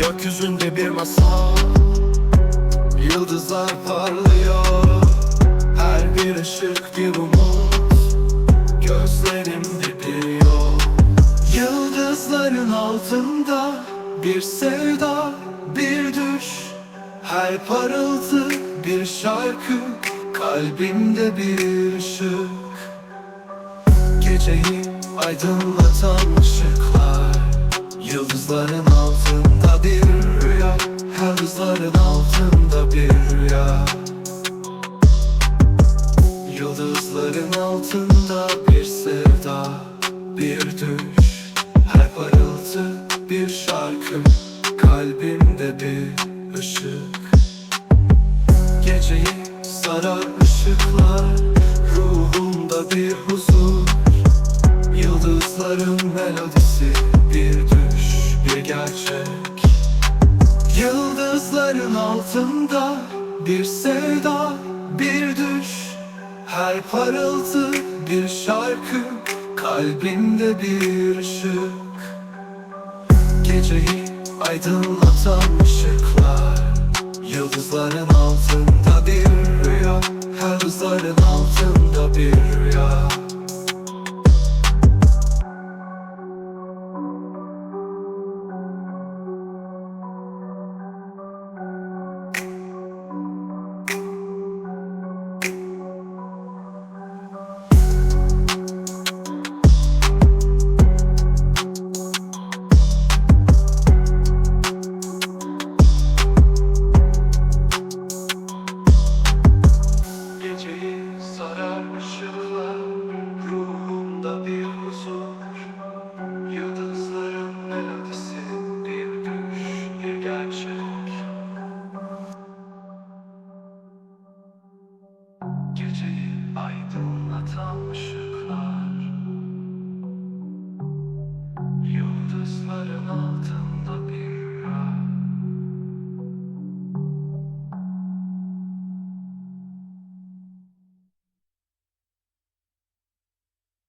Gökyüzünde bir masal. Yıldızlar parlıyor. Her bir ışık bir umut. Gözlerimde bir yol. Yıldızların altında Bir sevda bir düş. Her parıltı bir şarkı Kalbimde bir ışık. Geceyi aydınlatan Yıldızların altında bir rüya Yıldızların altında bir rüya. Yıldızların altında bir sevda Bir düş Her parıltı bir şarkı. Kalbimde bir ışık. Geceyi sarar ışıklar Ruhumda bir huzur. Yıldızların melodisi Bir düş bir gerçek. Yıldızların altında bir sevda, bir düş. Her parıltı bir şarkı, kalbinde bir ışık. Geceyi aydınlatan ışıklar. Yıldızların altında bir rüya Her hızların altında soul.